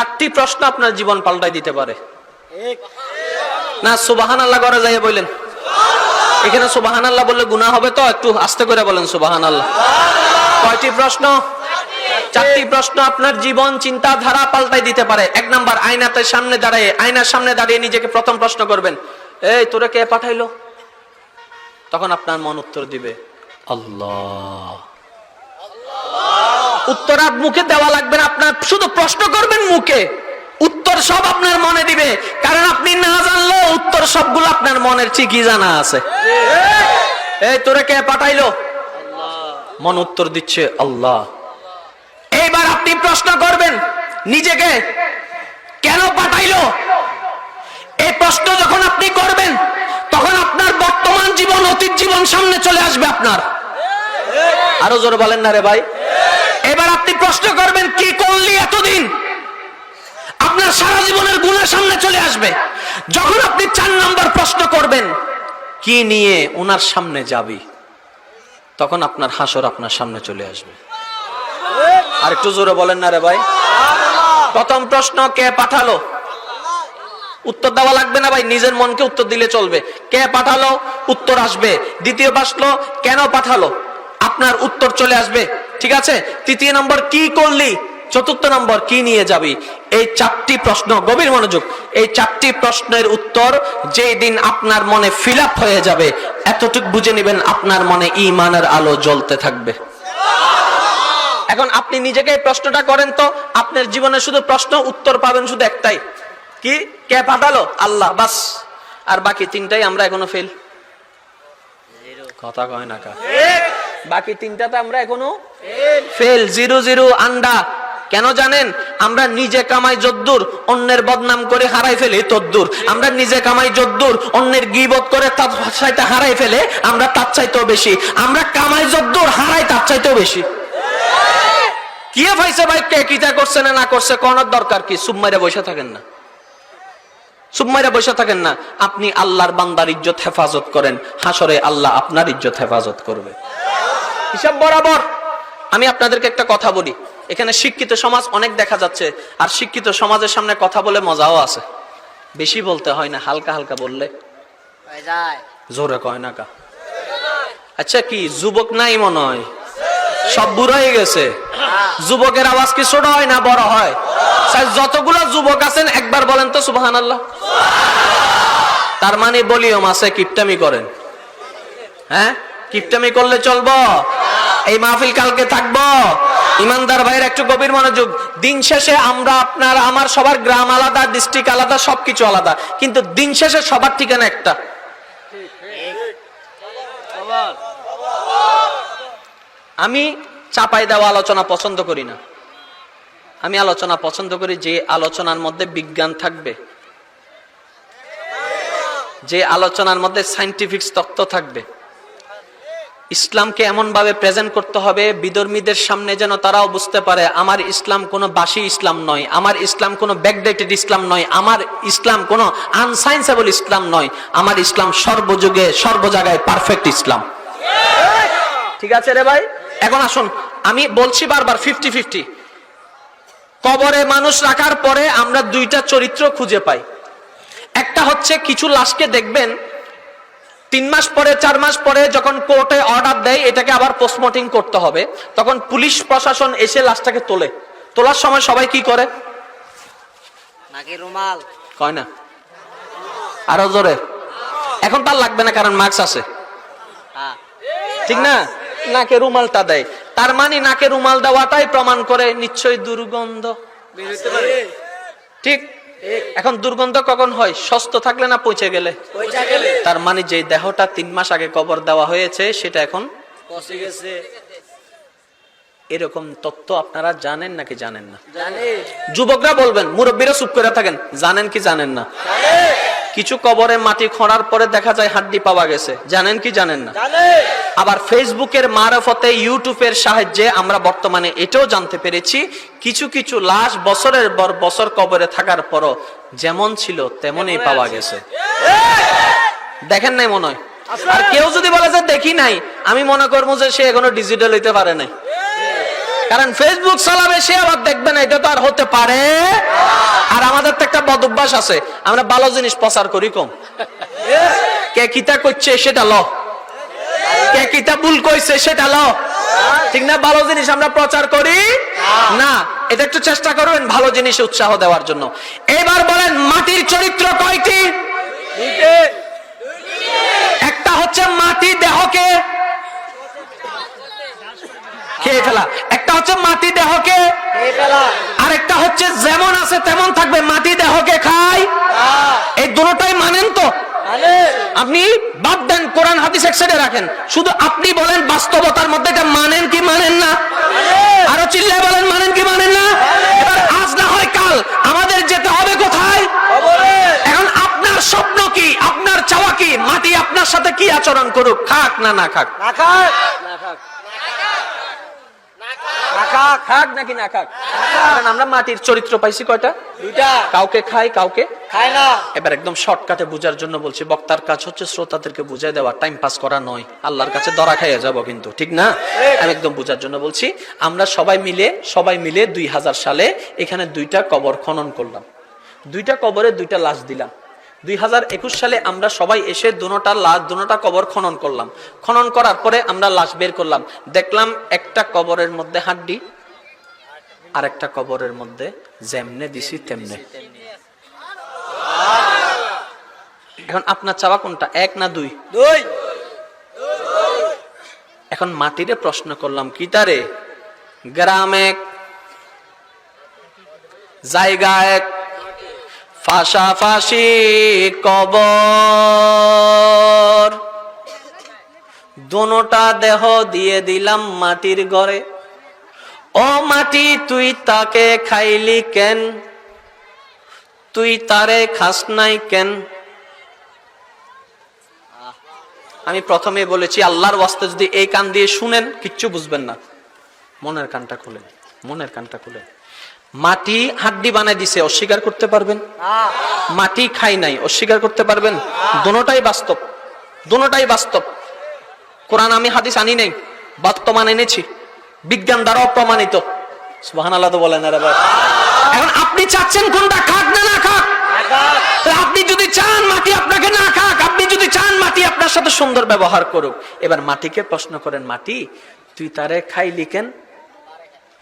চারটি প্রশ্ন আপনার জীবন পাল্টাই দিতে পারে। না সুবাহান আল্লাহ করে যাই বললেন। এখানে সুবাহান আল্লাহ বললে গুনাহ হবে তো, একটু আস্তে করে বলেন সুবাহান আল্লাহ কয়টি প্রশ্ন? চারটি প্রশ্ন আপনার জীবন চিন্তাধারা পাল্টাই দিতে পারে। এক নাম্বার, আয়নাতে সামনে দাঁড়িয়ে, আয়নার সামনে দাঁড়িয়ে নিজেকে প্রথম প্রশ্ন করবেন, এই, তোরে কে পাঠাইলো? তখন আপনার মন উত্তর দিবে, আল্লাহ। উত্তর আর মুখে দেওয়া লাগবে না, আপনার শুধু প্রশ্ন করবেন মুখে। উত্তর সব আপনার মনে দিবে, কারণ আপনি না জানলেও উত্তর সবগুলো আপনার মনের ঠিকই জানা আছে। এই, তোরে কে পাঠাইলো? মন উত্তর দিচ্ছে আল্লাহ। এইবার আপনি প্রশ্ন করবেন নিজেকে, কেন পাঠাইলো? এই প্রশ্ন যখন আপনি করবেন, তখন আপনার বর্তমান জীবন, অতীত জীবন সামনে চলে আসবে আপনার। আরও জোর বলেন না রে ভাই। এবার আপনি প্রশ্ন করবেন, কি করলি এতদিন? আপনার সারা জীবনের গুণের সামনে চলে আসবে। যখন আপনি চার নাম্বার প্রশ্ন করবেন, কি নিয়ে ওনার সামনে যাবি? তখন আপনার হাসর আপনার সামনে চলে আসবে। আর একটু জোরে বলেন না রে ভাই। প্রথম প্রশ্ন, কে পাঠালো? উত্তর দেওয়া লাগবে না ভাই, নিজের মনকে উত্তর দিলে চলবে। কে পাঠালো? উত্তর আসবে। দ্বিতীয় প্রশ্ন, কেন পাঠালো? আপনার উত্তর চলে আসবে। ঠিক আছে? তৃতীয় নম্বর কি করলি? চতুর্থ নম্বর কি নিয়ে যাবি? এই চারটি প্রশ্ন গভীর মনোযোগ এই চারটি প্রশ্নের উত্তর যেই দিন আপনার মনে ফিল হয়ে যাবে এতটুক বুঝে নেবেন আপনার মনে ইমানের আলো জ্বলতে থাকবে। এখন আপনি নিজেকে প্রশ্নটা করেন তো আপনার জীবনে শুধু প্রশ্ন উত্তর পাবেন শুধু একটাই। কি? কে পাঠালো? আল্লাহ বাস। আর বাকি তিনটাই আমরা এখনও ফেল কথা কয় না কা। বাকি তিনটাতে আমরা এখনও ফেল জিরো জিরো আন্ডা কেন জানেন? আমরা নিজে কামাই যদ্দুর অন্যের বদনাম করে হারাই ফেলে তদ্দুর। আমরা নিজে কামাই যদ্দুর অন্যের গিবত করে তার চাইতে হারাই ফেলে আমরা তার চাইতেও বেশি। আমরা কামাই যদ্দুর হারাই তার চাইতেও বেশি। কি ভাইছে ভাই কে কিটা করছে না না করছে কোনার দরকার কি? সুম্মাইরে বসে থাকেন না। সুম্মাইরা বসে থাকেন না। আপনি আল্লাহর বান্দার ইজ্জত হেফাজত করেন। হাসরে আল্লাহ আপনার ইজ্জত হেফাজত করবে। হিসাব বরাবর। আমি আপনাদেরকে একটা কথা বলি। এখানে শিক্ষিত সমাজ অনেক দেখা যাচ্ছে, আর শিক্ষিত সমাজের সামনে কথা বলে মজাও আছে। বেশি বলতে হয় না, হালকা হালকা বললে। জোরে কয় না কা। আচ্ছা কি, যুবক নাই মনে হয়? সব বুড়ো হয়ে গেছে। যুবকের আওয়াজ কি ছোট হয় না বড় হয়? যতগুলো যুবক আছেন, একবার বলেন তো সুবাহান আল্লাহ তার মানে বলিও মাসে কিপটামি করেন। হ্যাঁ? কিপটামি করলে চলবো? এই মাহফিল কালকে থাকব। ইমানদার ভাইয়ের একটু গভীর মনোযোগ। দিন শেষে আমরা আপনার, আমার সবার গ্রাম আলাদা ডিস্ট্রিক্ট আলাদা, সবকিছু আলাদা। কিন্তু দিন শেষে সবার ঠিকানা একটা। আমি চাপাই দেওয়া আলোচনা পছন্দ করি না। আমি আলোচনা পছন্দ করি যে আলোচনার মধ্যে বিজ্ঞান থাকবে। যে আলোচনার মধ্যে সাইন্টিফিক তত্ত্ব থাকবে। ইসলামকে এমন ভাবে প্রেজেন্ট করতে হবে, বিধর্মীদের সামনে যেন তারাও বুঝতে পারে, আমার ইসলাম কোনো বাসি ইসলাম নয়, আমার ইসলাম কোনো ব্যাকডেটেড ইসলাম নয়, আমার ইসলাম কোনো আনসাইন্সেবল ইসলাম নয়, আমার ইসলাম সর্বযুগে, সর্বজায়গায় পারফেক্ট ইসলাম। ঠিক আছে রে ভাই? এখন আসুন, আমি বলছি বারবার ফিফটি ফিফটি কবরে মানুষ রাখার পরে আমরা দুইটা চরিত্র খুঁজে পাই। একটা হচ্ছে, কিছু লাশকে দেখবেন তিন মাস পরে চার মাস পরে যখন কোর্টে অর্ডার দেয় এটাকে আবার পোস্টমর্টিং করতে হবে। তখন পুলিশ প্রশাসন এসে লাশটাকে তোলে। তোলার সময় সবাই কি করে? নাকি রুমাল? কয় না। আরও জোরে। এখন তার লাগবে না কারণ মার্কস আছে। হ্যাঁ। ঠিক না? নাকে রুমালটা দেয়। তার মানে নাকে রুমাল দেওয়াটাই প্রমাণ করে নিশ্চয়ই দুর্গন্ধ। ঠিক। এখন দুর্গন্ধ কখন হয়? সস্ত থাকলে না পৌঁছে গেলে? তার মানে যে দেহটা তিন মাস আগে কবর দেওয়া হয়েছে সেটা এখন পচে গেছে। এরকম তত্ত্ব আপনারা জানেন নাকি জানেন না? যুবকরা বলবেন মুরব্বীরা চুপ করে থাকেন। জানেন কি জানেন না? কিছু কবরে মাটি খোঁড়ার পরে দেখা যায় হাড্ডি পাওয়া গেছে। জানেন কি জানেন না? আবার ফেসবুকের মারফতে ইউটিউবের সাহায্যে আমরা বর্তমানে এটাও জানতে পেরেছি কিছু কিছু লাশ বছরের পর বছর কবরে থাকার পরও যেমন ছিল তেমনই পাওয়া গেছে। দেখেন নাই মনে হয়? আর কেউ যদি বলে যে দেখি নাই আমি মনে করব যে সে এখনও ডিজিটাল হইতে পারে নাই। কারণ ফেসবুক চালাবে সে আবার দেখবে না এটা তো আর হতে পারে। একটা বদ অভ্যাস আছে আমরা ভালো জিনিস প্রচার করি কম। কে কিতা করছে সেটা ল। কে কিতা ভুল কইছে সেটা ল। ঠিক না? ভালো জিনিস আমরা প্রচার করি? না। এটা একটু চেষ্টা করবেন ভালো জিনিস উৎসাহ দেওয়ার জন্য। এবার বলেন মাটির চরিত্র কয়টি? একটা হচ্ছে মাটি দেহকে খেয়ে ফেলা। একটা হচ্ছে মাটি দেহকে ফেলা আরেকটা হচ্ছে যেমন আছে তেমন থাকবে। মাটি দেহকে খায় এই দুটোটাই মানেন তো? আপনি বাদ দেন, কোরআন, হাদিস এক সাইডে রাখেন। শুধু আপনি বলেন বাস্তবতার মধ্যে এটা মানেন কি মানেন না? আরও চিল্লায় বলেন, মানেন কি মানেন না? এবার আজ না হয় কাল, আমাদের যেতে হবে কোথায়? এখন আপনার স্বপ্ন কি? আপনার চাওয়া কি? মাটি আপনার সাথে কি আচরণ করুক? খাক না না খাক। না খাক। খাক না খাক খাক নাকি না খাক কারণ আমরা মাটির চরিত্র পাইছি কয়টা? দুইটা। কাউকে খাই কাউকে? খায় না। এবার একদম শর্টকাটে বুঝার জন্য বলছি বক্তার কাজ হচ্ছে শ্রোতাদেরকে বুঝাই দেওয়া টাইম পাস করা নয়। আল্লাহর কাছে খাইয়া যাব কিন্তু ঠিক না? আমি একদম বুঝার জন্য বলছি আমরা সবাই মিলে সবাই মিলে দুই হাজার সালে এখানে দুইটা কবর খনন করলাম। দুইটা কবরে দুইটা লাশ দিলাম। দুই হাজার একুশ সালে আমরা সবাই এসে দুটা লাশ দুটা কবর খনন করলাম। খনন করার পরে আমরা লাশ বের করলাম। দেখলাম একটা কবরের মধ্যে হাড্ডি আর একটা কবরের মধ্যে যেমনে দিছি তেমনে। এখন আপনার চাওয়া কোনটা? এক না দুই? দুই। এখন মাটিরে প্রশ্ন করলাম কি তারে? গ্রাম এক জায়গা এক ফাঁসাফাঁসি কবর। দোনোটা দেহ দিয়ে দিলাম মাটির ঘরে। ও মাটি, তুই তাকে খাইলি কেন? তুই তারে খাস নাই কেন? আমি প্রথমে বলেছি, আল্লাহর ওয়াস্তে যদি এই কান দিয়ে শুনেন, কিচ্ছু বুঝবেন না। মনের কানটা খুলেন, মনের কানটা খুলেন। মাটি হাড্ডি বানাই দিছে অস্বীকার করতে পারবেন? মাটি খাই নাই অস্বীকার করতে পারবেন? দোনোটাই বাস্তব দোনোটাই বাস্তব। কোরআন আমি হাদিস আনি নাই বর্তমান এনেছি বিজ্ঞান দ্বারাও প্রমাণিত সুবহান আল্লাহ তো বলেন আরে ভাই। এখন আপনি চাচ্ছেন কোনটা খাক না না খাক? আপনি যদি চান মাটি আপনাকে না খাক আপনি যদি চান মাটি আপনার সাথে সুন্দর ব্যবহার করুক এবার মাটিকে প্রশ্ন করেন মাটি তুই তারে খাইলি কেন?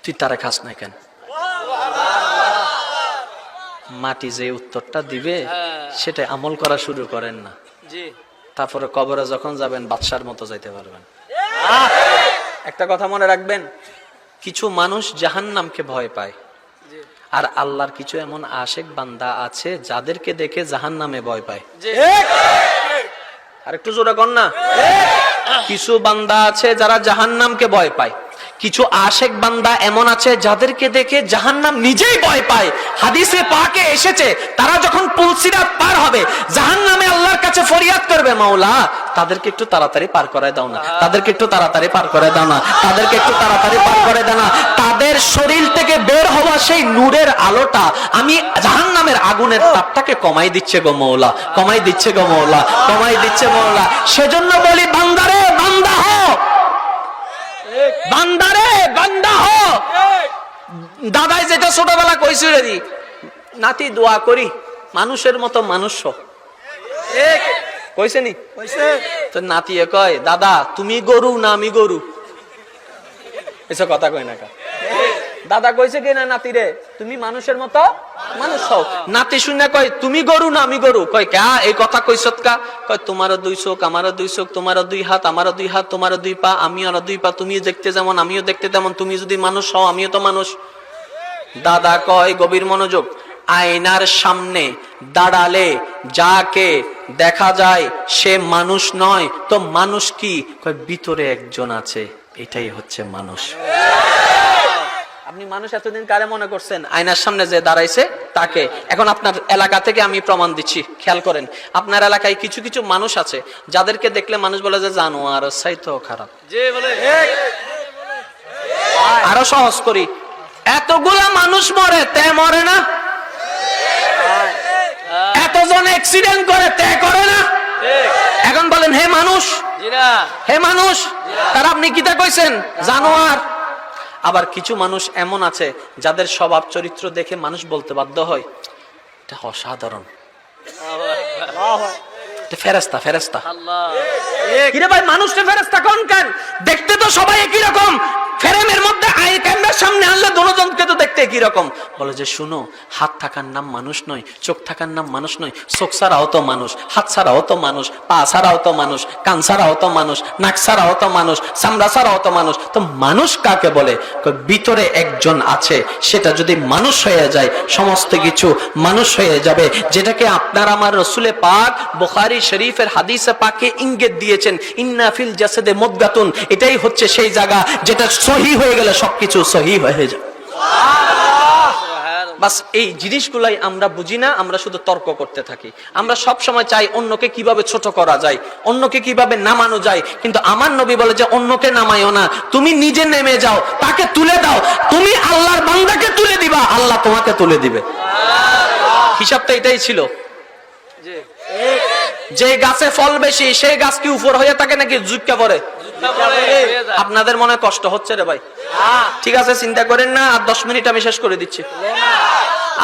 তুই তারে খাস না কেন? মাটি যে উত্তরটা দিবে সেটা আমল করা শুরু করেন না। তারপরে কবরে যখন যাবেন বাদশার মতো যাইতে পারবেন। একটা কথা মনে রাখবেন কিছু মানুষ জাহান্নামকে ভয় পায়। আর আল্লাহর কিছু এমন আশেক বান্দা আছে যাদেরকে দেখে জাহান্নামে ভয় পায়। আর একটু জোরে কর না। কিছু বান্দা আছে যারা জাহান্নামকে ভয় পায়। কিছু আশেক বান্দা এমন আছে যাদেরকে দেখে জাহান্নাম নিজেই ভয় পায়। হাদিসে পাকে এসেছে, তারা যখন পুলসিরাত পার হবে, জাহান্নামে আল্লাহর কাছে ফরিয়াদ করবে, মাওলা, তাদেরকে একটু তাড়াতাড়ি পার করে দাও না, তাদেরকে একটু তাড়াতাড়ি পার করে দাও না, তাদেরকে একটু তাড়াতাড়ি পার করে দাও না। তাদের শরীর থেকে বের হওয়া সেই নূরের আলোটা, আমি জাহান্নামের আগুনের তাপটাকে কমাই দিচ্ছে গো মৌলা কমাই দিচ্ছে গো মৌলা কমাই দিচ্ছে মৌলা সেজন্য বলি, বান্দা হো বান্দারে বান্দা হো দাদাই যেটা ছোটবেলা কইছিল রে নাতি দোয়া করি মানুষের মতো মানুষ কইছে নি? কইছে। তো নাতিয়ে কয় দাদা তুমি গরু না আমি গরু? এসব কথা কয় না কা দাদা কইছে কি না নাতি রে তুমি মানুষের মতো মানুষ হও। নাতি শুনে কয় তুমি গরু না আমি গরু? কয় কা? এই কথা কইছত কা? কয় তোমারও দুই চোখ আমারও দুই চোখ তোমারও দুই হাত আমারও দুই হাত তোমারও দুই পা আমি আমিও দুই পা তুমি দেখতে যেমন আমিও দেখতে তেমন তুমি যদি মানুষ হও আমিও তো মানুষ। দাদা কয় গভীর মনোযোগ আয়নার সামনে দাঁড়ালে যাকে দেখা যায় সে মানুষ নয়। তো মানুষ কি? ভিতরে একজন আছে। এটাই হচ্ছে মানুষ। আপনি মানুষ এতদিন কারে মনে করছেন? আয়নার সামনে যে দাঁড়াইছে তাকে। এখন আপনার এলাকা থেকে আমি প্রমাণ দিচ্ছি খেয়াল করেন। আপনার এলাকায় কিছু কিছু মানুষ আছে যাদেরকে দেখলে মানুষ বলে যে জানো সাই তো খারাপ। আরও সহজ করি এতগুলা মানুষ মরে তে মরে না? এতজন অ্যাক্সিডেন্ট করে তে করে না? এখন বলেন হে মানুষ হে মানুষ তার আপনি কিতা কইছেন? জানোয়ার। আবার কিছু মানুষ এমন আছে যাদের স্বভাব চরিত্র দেখে মানুষ বলতে বাধ্য হয়। এটা অসাধারণ। ফেরেস্তা ফেরেস্তা কিরে ভাই মানুষটা ফেরেস্তা কোন কেন? দেখতে তো সবাই একই রকম। ফ্রেমের মধ্যে আই ক্যামেরার সামনে আনলে দুজনকে তো দেখতে একই রকম? বলে যে, শুনো, হাত থাকার নাম মানুষ নয়, চোখ থাকার নাম মানুষ নয়, চোখ ছাড়াও তো মানুষ, হাত ছাড়াও তো মানুষ, পা ছাড়াও তো মানুষ, কান ছাড়াও তো মানুষ, নাক ছাড়াও তো মানুষ, চামড়া ছাড়াও তো মানুষ। তো মানুষ কাকে বলে? ভিতরে একজন আছে, সেটা যদি মানুষ হয়ে যায়, সমস্ত কিছু মানুষ হয়ে যাবে। যেটাকে আপনার আমার রসুলে পাক বোখারি শরীফের হাদিসে পাকে ইঙ্গিত দিয়েছেন ইন্নাফিল জাসেদে মুদগাতুন। এটাই হচ্ছে সেই জায়গা যেটা সহি হয়ে গেলে সবকিছু সহি হয়ে যায়। বাস এই জিনিসগুলাই আমরা বুঝি না আমরা শুধু তর্ক করতে থাকি। আমরা সব সময় চাই অন্যকে কীভাবে ছোট করা যায় অন্যকে কীভাবে নামানো যায়। কিন্তু আমার নবী বলে যে অন্যকে নামাইও না। তুমি নিজে নেমে যাও তাকে তুলে দাও। তুমি আল্লাহর বান্দাকে তুলে দিবা আল্লাহ তোমাকে তুলে দিবে। হিসাবটা এটাই ছিল। যে গাছে ফল বেশি সেই গাছ কি উপর হয়ে থাকে নাকি জুটকা পড়ে? আপনাদের মনে কষ্ট হচ্ছে রে ভাই। ঠিক আছে, চিন্তা করেন না, আর দশ মিনিট আমি শেষ করে দিচ্ছি।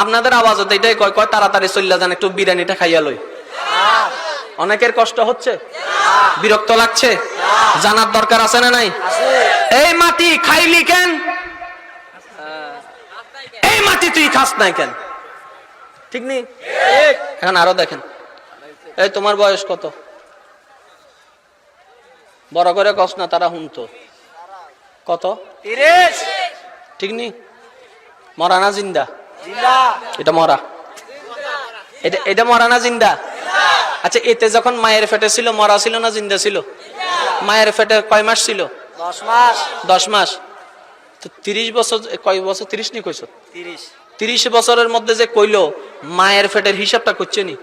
আপনাদের আওয়াজ হতে এটাই কয় কয় তাড়াতাড়ি চল্লা যান, একটু বিরিয়ানিটা খাইয়া লই। অনেকের কষ্ট হচ্ছে? বিরক্ত লাগছে? জানার দরকার আছে না নাই? এই মাটি খাইলি কেন? এই মাটি তুই খাস নাই কেন? ঠিক নেই? এখন আরও দেখেন। এই তোমার বয়স কত? বড় করে কস না তারা হুনতো। কত? তিরিশ। ঠিক নি? মরা না জিন্দা? এটা মরা। এটা এটা মরা না জিন্দা? আচ্ছা এতে যখন মায়ের ফেটে ছিল মরা ছিল না জিন্দা ছিল? মায়ের ফেটে কয় মাস ছিল? দশ মাস। দশ মাস। তো তিরিশ বছর কয় বছর? তিরিশ নি কইছ? তিরিশ। তিরিশ বছরের মধ্যে যে কইলো মায়ের ফেটের হিসাবটা করছে নি।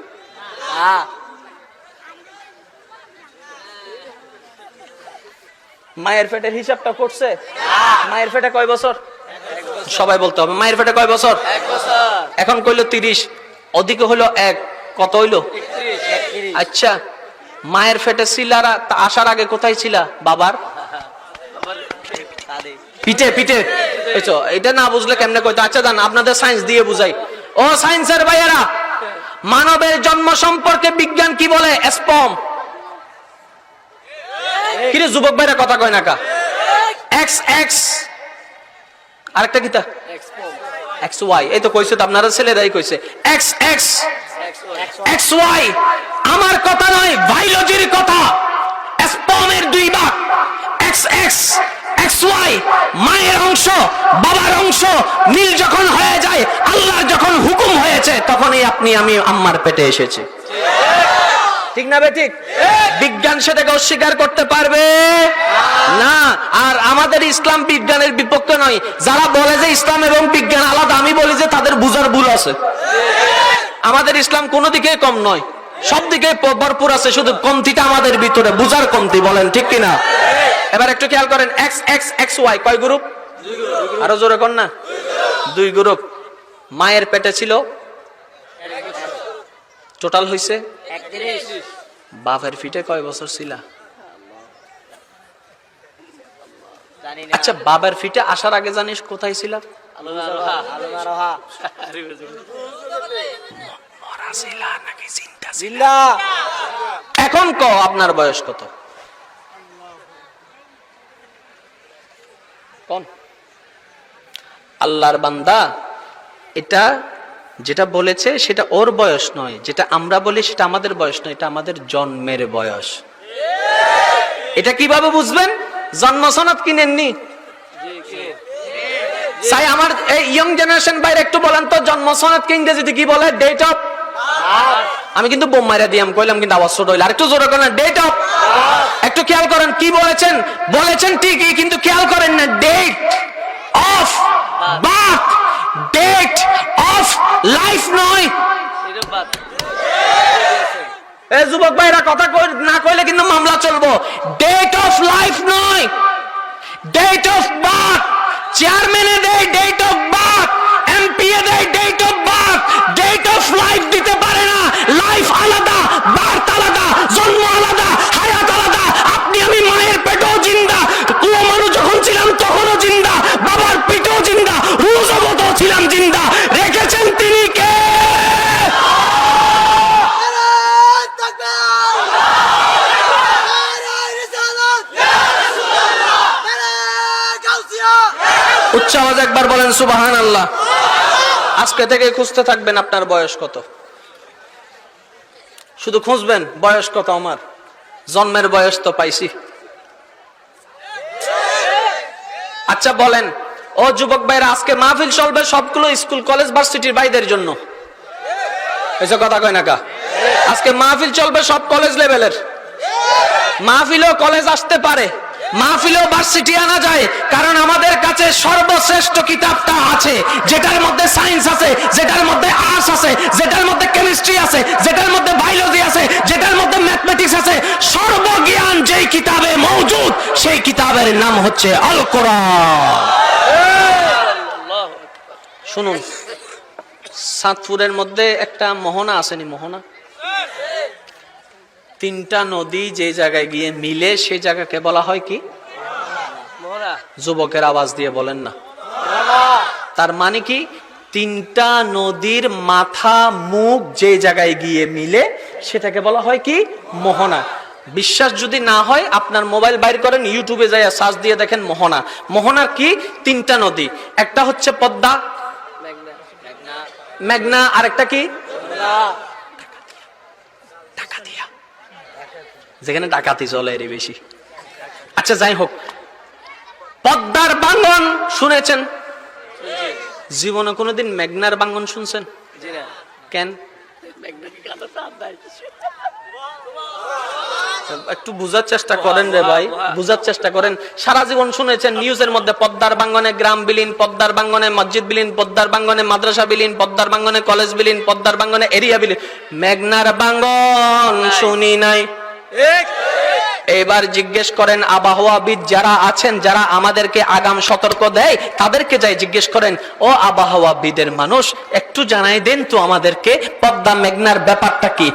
মায়ের পেটের হিসাবটা করছে মায়ের পেটে কয় বছর? সবাই বলতে হবে মায়ের পেটে কয় বছর? এখন কইলো তিরিশ ওদিকে হলো এক কত হইল? আচ্ছা মায়ের ফেটে ছিলারা তা আসার আগে কোথায় ছিলা? বাবার? পিঠে পিঠে। এটা না বুঝলে কেমনে কইতো? আচ্ছা জান আপনাদের সায়েন্স দিয়ে বুঝাই। ও সায়েন্সের ভাইয়েরা মানবের জন্ম সম্পর্কে বিজ্ঞান কি বলে? স্পম কিরে যুবক ভাইরা কথা কয় না আরেকটা কিতা এক্স ওয়াই এই তো কইছে তো আপনারা ছেলেরাই কইছে। এক্স এক্স এক্স ওয়াই আমার কথা নয় বায়োলজির কথা। স্পমের দুই ভাগ। এক্স এক্স এক্স ওয়াই মায়ের অংশ, বাবার অংশ। মিল যখন হয়ে যায় আল্লাহর যখন হুকুম হয়েছে, তখনই আপনি, আমি, আম্মার পেটে এসেছি। ঠিক না বে ঠিক? বিজ্ঞান সেটাকে অস্বীকার করতে পারবে? না, আর আমাদের ইসলাম বিজ্ঞানের বিপক্ষে নয়। যারা বলে যে ইসলাম এবং বিজ্ঞান আলাদা, আমি বলি যে তাদের বুঝার ভুল আছে। আমাদের ইসলাম কোনো দিকে কম নয়, সব দিকে ভরপুর আছে, শুধু কমতিটা আমাদের ভিতরে, বুঝার কমতি, বলেন, ঠিক কিনা? এবার একটু খেয়াল করেন এক্স এক্স এক্স ওয়াই কয় গ্রুপ? আরও জোরে কর না? দুই গ্রুপ। মায়ের পেটে ছিল? টোটাল একত্রিশ বাপের ফিটে কয় বছর ছিলা? আচ্ছা বাবার ফিটে আসার আগে জানিস কোথায় ছিলা? এখন ক আপনার বয়স কত? কোন? আল্লাহর বান্দা এটা যেটা বলেছে সেটা ওর বয়স নয়, যেটা আমরা বলি সেটা আমাদের বয়স নয়, এটা আমাদের জন্মের বয়স। এটা কীভাবে বুঝবেন? জন্ম কিনেননি সাই, আমার এই ইয়ং জেনারেশন বাইরে একটু বলেন তো জন্ম ইংরেজিতে কি বলে? ডেট অফ আমি কিন্তু বোম মাইরা দিয়াম, কইলাম কিন্তু আওয়াজ ছোট হইল। আরেকটু জোরে করেন ডেট অফ একটু খেয়াল করেন, কি বলেছেন? বলেছেন ঠিকই, কিন্তু খেয়াল করেন না date of birth date life নয়। এ যুবক ভাইরা, কথা না কইলে কিন্তু মামলা চলবো। ডেট অফ লাইফ নয়। ডেট অফ বার্থ চেয়ারম্যানে দেয় ডেট অফ বার্থ এমপি এ দেয় date of birth date of life দিতে পারে না লাইফ আলাদা বার্থ আলাদা জন্ম আলাদা হায়াত আলাদা আপনি আমি মায়ের পেটেও জিন্দা কুয়ো মানুষ যখন ছিলাম তখনও জিন্দা বাবার পেটেও জিন্দা রোজ ছিলাম জিন্দা রেখেছেন তিনি কে উচ্চ আওয়াজ একবার বলেন সুবাহান আল্লাহ আজকে থেকে খুঁজতে থাকবেন আপনার বয়স কত? শুধু খুঁজবেন, বয়স কত আমার? জন্মের বয়স তো পাইছি। আচ্ছা বলেন, ও যুবক ভাইরা, আজকে মাহফিল চলবে সবগুলো স্কুল, কলেজ, ভার্সিটির ভাইদের জন্য। এসব কথা কয় না আজকে মাহফিল চলবে সব কলেজ লেভেলের। মাহফিলও কলেজ আসতে পারে। মাহফিলও ভার্সিটি আনা যায়, কারণ আমাদের কাছে সর্বশ্রেষ্ঠ কিতাবটা আছে, যেটার মধ্যে সায়েন্স আছে, যেটার মধ্যে আর্টস আছে, যেটার মধ্যে কেমিস্ট্রি আছে, যেটার মধ্যে বায়োলজি আছে, যেটার মধ্যে ম্যাথমেটিক্স আছে, সর্বজ্ঞান যেই কিতাবে মৌজুদ, সেই কিতাবের নাম হচ্ছে আল কোরআন শুনুন, সাতপুরের মধ্যে একটা মোহনা আসেনি মোহনা? তিনটা নদী যে জায়গায় গিয়ে মিলে সেই জায়গাকে বলা হয় কি? যুবকের আওয়াজ দিয়ে বলেন না। তার মানে কি? তিনটা নদীর মাথা মুখ যে জায়গায় গিয়ে মিলে সেটাকে বলা হয় কি? মোহনা। বিশ্বাস যদি না হয় আপনার মোবাইল বাইর করেন ইউটিউবে যাই সার্চ দিয়ে দেখেন মোহনা। মোহনার কি? তিনটা নদী। একটা হচ্ছে পদ্মা মেঘনা মেঘনা মেঘনা আরেকটা কি না ডাকাতিয়া যেখানে ডাকাতি চলে এরই বেশি। আচ্ছা যাই হোক। পদ্মার বাঙ্গন শুনেছেন? জীবনে কোনোদিন মেঘনার বাঙ্গন শুনছেন? কেন? একটু বুঝার চেষ্টা করেন রে ভাই বুঝার চেষ্টা করেন। সারা জীবন শুনেছেন নিউজের মধ্যে পদ্মার বাঙ্গনে গ্রাম বিলীন পদ্মার বাঙ্গনে মসজিদ বিলীন পদ্মার বাঙ্গনে মাদ্রাসা বিলীন পদ্মার বাঙ্গনে কলেজ বিলীন পদ্মার বাঙ্গনে এরিয়া বিলীন। মেঘনার বাঙ্গন শুনি নাই। এবার জিজ্ঞেস করেন আবহাওয়াবিদ যারা আছেন, যারা আমাদেরকে আগাম সতর্ক দেয়, তাদেরকে যাই জিজ্ঞেস করেন, ও আবহাওয়াবিদের মানুষ, একটু জানাই দেন তো আমাদেরকে, পদ্মা মেঘনার ব্যাপারটা কি?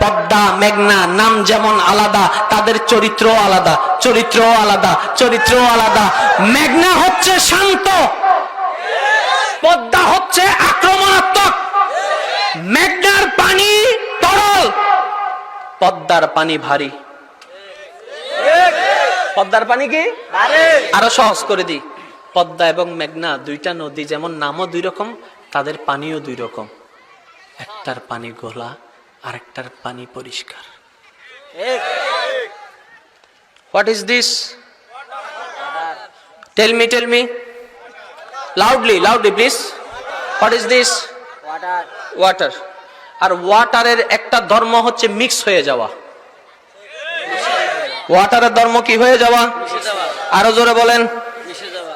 পদ্মা, মেঘনা, নাম যেমন আলাদা, তাদের চরিত্র আলাদা চরিত্র আলাদা চরিত্র আলাদা। মেঘনা হচ্ছে শান্ত, পদ্মা হচ্ছে আক্রমণাত্মক। মেঘনার পানি পদ্মার পানি ভারী। পদ্মার পানি কি? আরও সহজ করে দিই। পদ্মা এবং মেঘনা দুইটা নদী যেমন নামও দুই রকম তাদের পানিও দুই রকম। একটার পানি গোলা আর একটার পানি পরিষ্কার। What is this tell me tell me loudly loudly please what is this water water আর ওয়াটারের একটা ধর্ম হচ্ছে মিক্স হয়ে যাওয়া। ওয়াটারের ধর্ম কি হয়ে যাওয়া? আরও জোরে বলেন।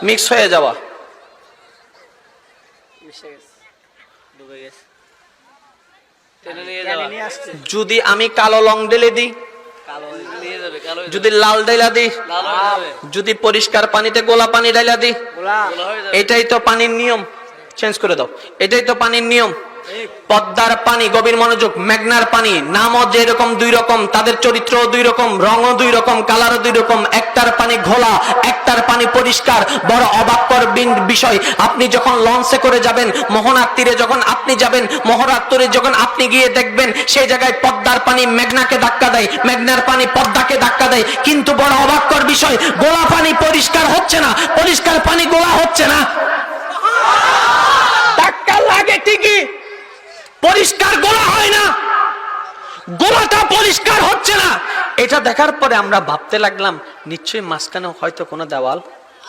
মিক্স হয়ে যাওয়া। যদি আমি কালো লং ঢেলে দিই যদি লাল ডাইলা যাবে যদি পরিষ্কার পানিতে গোলা পানি ডাইলা যাবে এটাই তো পানির নিয়ম। চেঞ্জ করে দাও। এটাই তো পানির নিয়ম। পদ্মার পানি, গভীর মনোযোগ, মেঘনার পানি, নামও যেরকম দুই রকম, তাদের চরিত্র দুই রকম, রঙও দুই রকম, কালারও দুই রকম, একটার পানি ঘোলা, একটার পানি পরিষ্কার, বড় অবাক্কর বিষয়। আপনি যখন লঞ্চে করে যাবেন, মোহনার তীরে যখন আপনি যাবেন মোহনার তীরে যখন আপনি গিয়ে দেখবেন, সেই জায়গায় পদ্মার পানি মেঘনাকে ধাক্কা দেয়, মেঘনার পানি পদ্মাকে ধাক্কা দেয়। কিন্তু বড় অবাক্কর বিষয়, গোলা পানি পরিষ্কার হচ্ছে না, পরিষ্কার পানি গোলা হচ্ছে না। ধাক্কা লাগে ঠিকই পরিষ্কার গোলা হয় না। গোলাটা পরিষ্কার হচ্ছে না। এটা দেখার পরে আমরা ভাবতে লাগলাম নিশ্চয়ই মাঝখানে হয়তো কোনো দেওয়াল।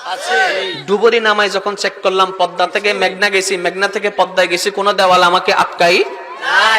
আছে। ডুবুরি নামায় যখন চেক করলাম পদ্মা থেকে মেঘনা গেছি মেঘনা থেকে পদ্মায় গেছি কোনো দেওয়াল আমাকে আটকাই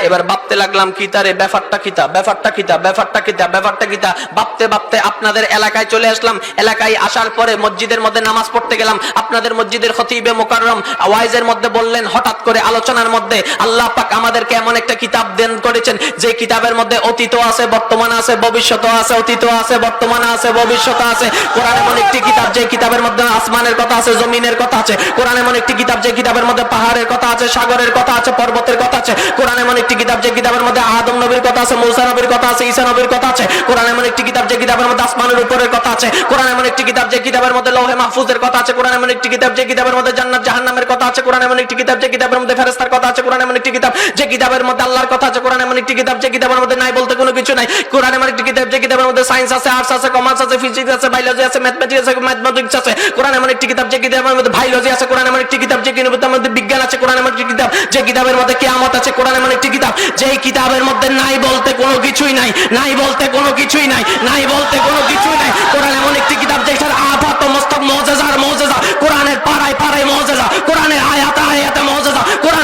এবার ভাবতে লাগলাম কি তারে, ব্যাপারটা কিতা ব্যাপারটা কিতা ব্যাপারটা কিতা ব্যাপারটা কিতা ভাবতে ভাবতে আপনাদের এলাকায় চলে আসলাম। এলাকায় আসার পরে মসজিদের মধ্যে নামাজ পড়তে গেলাম। আপনাদের মসজিদের খতিবে মোকাররম ওয়াইজের মধ্যে বললেন, হঠাৎ করে আলোচনার মধ্যে আল্লাহ পাক আমাদেরকে এমন একটা কিতাব দেন করেছেন। যে কিতাবের মধ্যে অতীত আছে, বর্তমান আছে ভবিষ্যৎ আছে, অতীত আছে, বর্তমান আছে ভবিষ্যৎ আছে। কোরআন এমন একটি কিতাব, যে কিতাবের মধ্যে আসমানের কথা আছে, জমিনের কথা আছে। কোরআন এমন একটি কিতাব, যে কিতাবের মধ্যে পাহাড়ের কথা আছে, সাগরের কথা আছে, পর্বতের কথা আছে। কোরআন কোরআন এমন একটি কিতাব যে কিতাবের মধ্যে আদম নবীর কথা আছে মৌসা নবীর কথা আছে ঈসা নবীর কথা আছে কোরআন এমন একটি কিতাব যে কিতাবের মধ্যে আসমানের উপরের কথা আছে কোরআন এমন একটি কিতাব যে কিতাবের মধ্যে মাহফুজের কথা আছে কোরআন এমন একটি কিতাব যে কিতাবের মধ্যে জান্নাত জাহান্নামের কথা আছে কোরআন এমন একটি কিতাব যে কিতাবের মধ্যে ফেরেশতার কথা আছে কোরআন এমন একটি কিতাব যে কিতাবের মধ্যে আল্লাহর কথা আছে কোরআন এমন একটি কিতাব যে কিতাবের মধ্যে নাই বলতে কোনো কিছু নাই কোরআন এমন একটি কিতাব যে কিতাবের মধ্যে সায়েন্স আছে আর্টস আছে কমার্স আছে ফিজিক্স আছে বায়োলজি আছে ম্যাথমেটিক্স আছে ম্যাথমেটিক্স আছে কোরআন এমন একটি কিতাব যে কিতাবের মধ্যে বায়োলজি আছে কোরআন এমন একটি কিতাব যে কিতাবের মধ্যে বিজ্ঞান আছে কোরআন এমন একটি কিতাব যে কিতাবের মধ্যে কিয়ামত আছে কোরআন এমন একটি কিতাব, যেই কিতাবের মধ্যে নাই বলতে কোনো কিছুই নাই নাই বলতে কোনো কিছুই নাই নাই বলতে কোনো কিছুই নাই। কোরআন এমন একটি কিতাব যেটার আফাত মস্তক মজেজার মজেজা, কোরআনের পাড়ায় পাড়ায় মজেজা, কোরআনের আয়াত আয়াত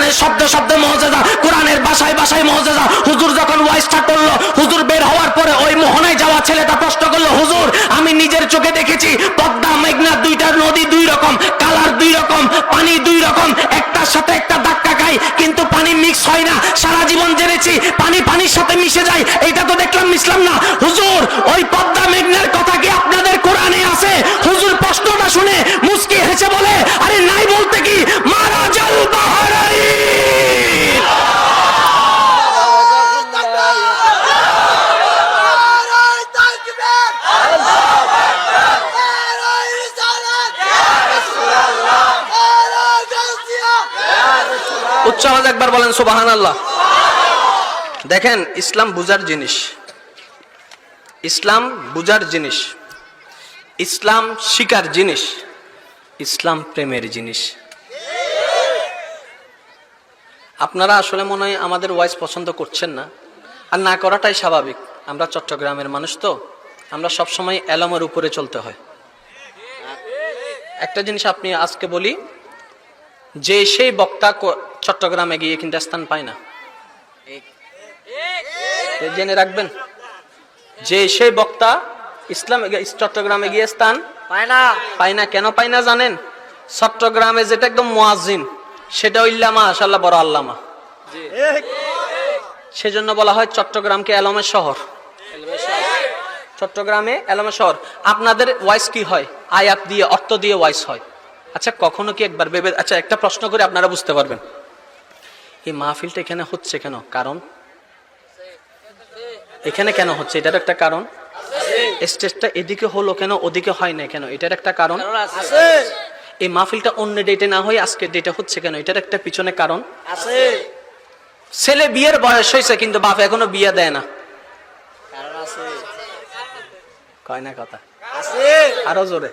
কোরআনের শব্দে শব্দে মজেজা কোরআনের বাসায় বাসায় মজেজা হুজুর যখন ওয়াইসটা করল, হুজুর বের হওয়ার পরে ওই মোহনায় যাওয়া ছেলেটা প্রশ্ন করল, হুজুর, আমি নিজের চোখে দেখেছি, পদ্মা, মেঘনা দুইটা নদী দুই রকম, কালার দুই রকম, পানি দুই রকম, একটার সাথে একটা ধাক্কা খায় কিন্তু পানি মিক্স হয় না। সারা জীবন জেনেছি, পানি পানির সাথে মিশে যায় এটা তো দেখলাম মিশলাম না। হুজুর, ওই পদ্মা, মেঘনার কথা কি আপনাদের কোরআনে আছে হুজুর প্রশ্নটা শুনে মুস্কি হেসে বলে আরে নাই বলতে কি মারা যাও বাহারাই উচ্চ আওয়াজ একবার বলেন সুবাহান আল্লাহ দেখেন, ইসলাম বুজার জিনিস। ইসলাম বুজার জিনিস। ইসলাম শিকার জিনিস। ইসলাম প্রেমের জিনিস। আপনারা আসলে মনে হয় আমাদের ওয়াইস পছন্দ করছেন না। আর না করাটাই স্বাভাবিক। আমরা চট্টগ্রামের মানুষ তো। আমরা সবসময় অ্যালমের উপরে চলতে হয়। একটা জিনিস আপনি আজকে বলি, যে সেই বক্তা চট্টগ্রামে গিয়ে কিন্তু স্থান পায় না। জেনে রাখবেন যে সেই বক্তা ইসলাম চট্টগ্রামে গিয়ে স্থান পায় না। পায় না কেন পায় না জানেন? চট্টগ্রামে যেটা একদম মোয়াজিন সেটা ইল্লামা আশাল্লাহ বড় আল্লামা। সেজন্য বলা হয় চট্টগ্রামকে এলমের শহর। চট্টগ্রামে এলমের শহর। আপনাদের ওয়াইস কি হয়? আয়াত দিয়ে অর্থ দিয়ে ওয়াইস হয়। আচ্ছা কখনো কি একবার ভেবে আচ্ছা একটা প্রশ্ন করে আপনারা বুঝতে পারবেন। এই মাহফিলটা এখানে হচ্ছে কেন? কারণ? এখানে কেন হচ্ছে? এটার একটা কারণ? স্টেজটা এদিকে হলো কেন ওদিকে হয় না কেন? এটার একটা কারণ? কারণ এই মাহফিলটা অন্য ডেটে না হয়ে আজকের ডেটে হচ্ছে কেন? এটার একটা পিছনে কারণ? ছেলে বিয়ের বয়স হয়েছে কিন্তু বাপ এখনও বিয়ে দেয় না। কয় না কথা? আছে। আরও জোরে।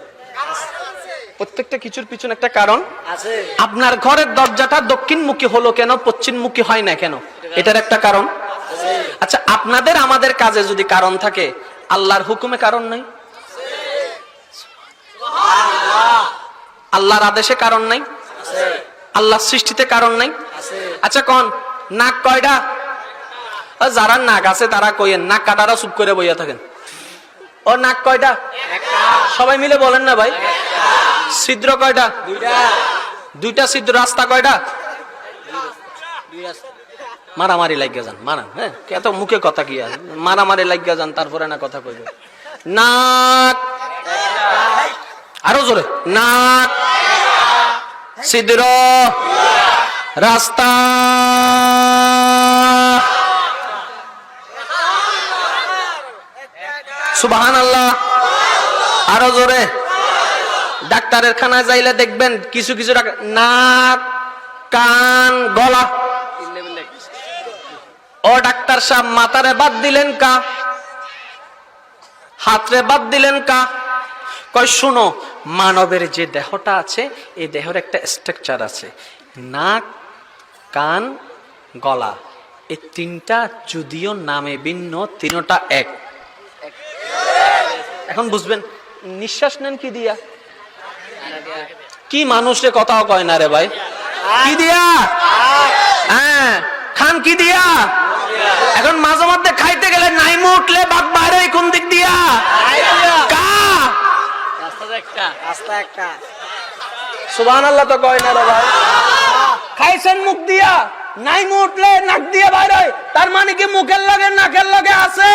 প্রত্যেকটা কিছুর পিছনে একটা কারণ। আছে। আপনার ঘরের দরজাটা দক্ষিণমুখী হলো কেন পশ্চিমমুখী হয় না কেন? এটার একটা কারণ। আচ্ছা আপনাদের আমাদের কাজে যদি কারণ থাকে আল্লাহর হুকুমে কারণ নাই? আল্লাহর আদেশে কারণ নাই? আল্লাহর সৃষ্টিতে কারণ নাই? আচ্ছা কন নাক কয়টা? ও যারা নাক আছে তারা কইেন নাক কাটারা চুপ করে বইয়া থাকেন। ও নাক কয়টা? সবাই মিলে বলেন না ভাই। ছিদ্র কয়টা? দুইটা। ছিদ্র রাস্তা কয়টা? মারামারি লাগিয়া যান মারান হ্যাঁ? এত মুখে কথা কি আছে মারামারি লাগিয়া যান তারপরে না কথা কইবে। নাক। আরও জোরে। নাক। ছিদ্র। রাস্তা। সুবাহান আল্লাহ আরও জোরে। ডাক্তারের খানায় যাইলে দেখবেন কিছু কিছু নাক, কান, গলা। ও ডাক্তার সাহেব, মাথারে বাদ দিলেন কা? হাতরে বাদ দিলেন কা? কয়, শুনো, মানবের যে দেহটা আছে এই দেহের একটা স্ট্রাকচার আছে। নাক, কান, গলা। এই তিনটা যদিও নামে ভিন্ন, তিনটা এক। এখন বুঝবেন, নিঃশ্বাস নেন কি দিয়া? কি মানুষে কথাও কয় না রে ভাই? কি দিয়া? হ্যাঁ। খান কি দিয়া? এখন মাঝে মধ্যে খাইতে গেলে নাইমু উঠলে বাঘ বাইরে কোন দিক দিয়া? কা? রাস্তা একটা। রাস্তা আল্লাহ তো কয় না রে ভাই? খাইছেন মুখ দিয়া? নাইমু উঠলে নাক দিয়া বাইরে তার মানে কি মুখের লগে নাকের লগে আছে।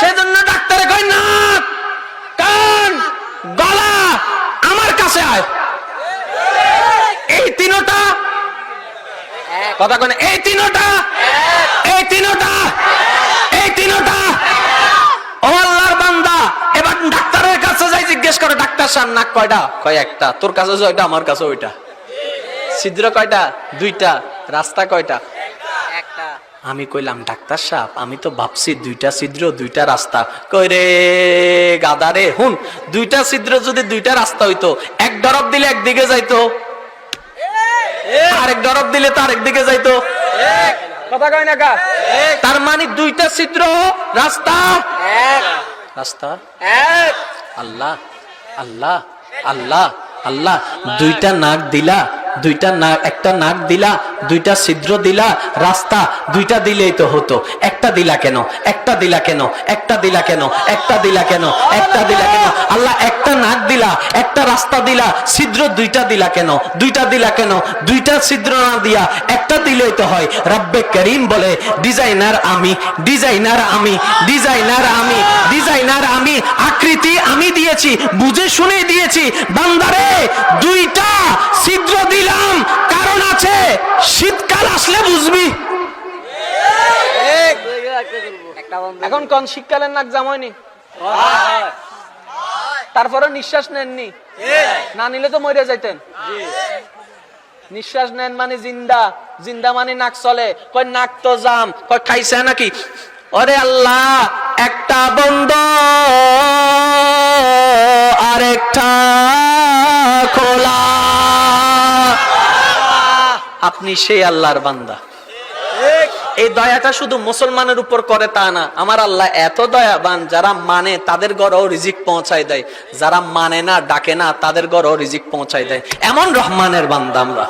সেজন্য ডাক্তারে কয় নাক কান গলা কাছে আয়। এই তিনটা। কথা কেন এই তিনোটা। এই তিনোটা। এই তিনোটা। ও আল্লাহর বান্দা, এবার ডাক্তারের কাছে যাই জিজ্ঞেস করে, ডাক্তার সাহেব নাক কয়টা? কয় একটা। তোর কাছে ওইটা, আমার কাছে ওইটা। ছিদ্র কয়টা? দুইটা। রাস্তা কয়টা? আমি কইলাম ডাক্তার সাহেব আমি তো ভাবছি দুইটা ছিদ্র দুইটা রাস্তা। কই রে গাদারে হুন দুইটা ছিদ্র যদি দুইটা রাস্তা হইতো এক ডরব দিলে একদিকে যাইতো। আরেক ডরব দিলে তো আরেক দিকে যাইতো। কথা কয় না তার মানে দুইটা ছিদ্র রাস্তা? এক। রাস্তা? এক। আল্লাহ আল্লাহ আল্লাহ আল্লাহ দুইটা নাক দিলা দুইটা নাক একটা নাক দিলা, দুইটা ছিদ্র দিলা, রাস্তা দুইটা দিলেই তো হতো। একটা দিলা কেন? একটা দিলা কেন? একটা দিলা কেন? একটা দিলা কেন? একটা দিলা কেন? আল্লাহ একটা নাক দিলা, একটা রাস্তা দিলা, ছিদ্র দুইটা দিলা কেন? দুইটা দিলা কেন? দুইটা ছিদ্র না দিয়া একটা দিলেই তো হয়। রব্বে করিম বলে, ডিজাইনার আমি ডিজাইনার আমি ডিজাইনার আমি ডিজাইনার আমি, আকৃতি আমি দিয়েছি, বুঝে শুনে দিয়েছি, বান্দারে, দুইটা ছিদ্র দিলাম কারণ আছে শীতকাল আসলে বুঝবি। এখন কোন শীতকালের নাক জামাইনি তারপরে নিঃশ্বাস নেননি? না নিলে তো মরে যাইতেন। নিঃশ্বাস নেন মানে জিন্দা। জিন্দা মানে নাক চলে। কয় নাক তো জাম। কয় খাইছে নাকি? ওরে আল্লাহ একটা বন্ধ আরেকটা খোলা। আপনি সেই আল্লাহর বান্দা। এই দয়াটা শুধু মুসলমানের উপর করে তা না, আমার আল্লাহ এত দয়াবান, যারা মানে তাদের গড়ও রিজিক পৌঁছায় দেয়। যারা মানে না, ডাকে না, তাদের গড়ও রিজিক পৌঁছায় দেয়। এমন রহমানের বান্দা আমরা।